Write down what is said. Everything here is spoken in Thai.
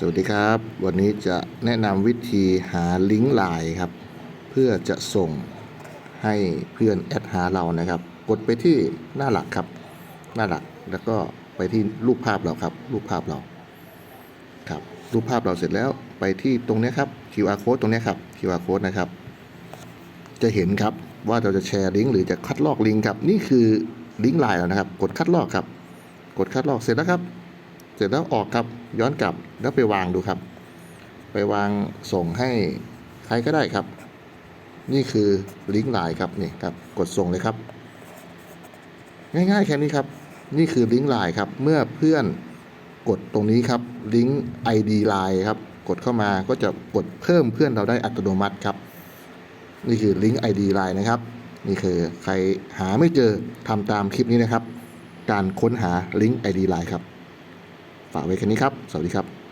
สวัสดีครับ วันนี้จะแนะนำวิธีหาลิงก์ไลน์ครับ เพื่อจะส่งให้เพื่อนแอดหาเรานะครับ กดไปที่หน้าหลักครับ หน้าหลักแล้วก็ไปที่รูปภาพเราครับ รูปภาพเราครับรูปภาพเราเสร็จแล้วไปที่ตรงนี้ครับ QR code ตรงนี้ครับ QR code นะครับ จะเห็นครับว่าเราจะแชร์ลิงก์หรือจะคัดลอกลิงก์ครับ นี่คือลิงก์ไลน์แล้วนะครับ กดคัดลอกครับ กดคัดลอกเสร็จแล้วครับ เสร็จแล้วออกครับย้อนกลับแล้วไปวางดูครับ ไปวางส่งให้ใครก็ได้ครับ นี่คือลิงก์ไลน์ครับนี่ครับกดส่งเลยครับ ง่ายๆแค่นี้ครับ นี่คือลิงก์ไลน์ครับเมื่อเพื่อนกดตรงนี้ครับลิงก์ ID ไลน์ครับกดเข้ามาก็จะกดเพิ่มเพื่อนเราได้อัตโนมัติครับ นี่คือลิงก์ ID ไลน์นะครับนี่คือใครหาไม่เจอทำตามคลิปนี้นะครับ การค้นหาลิงก์ ID ไลน์ครับ ฝากไว้แค่นี้ครับ สวัสดีครับ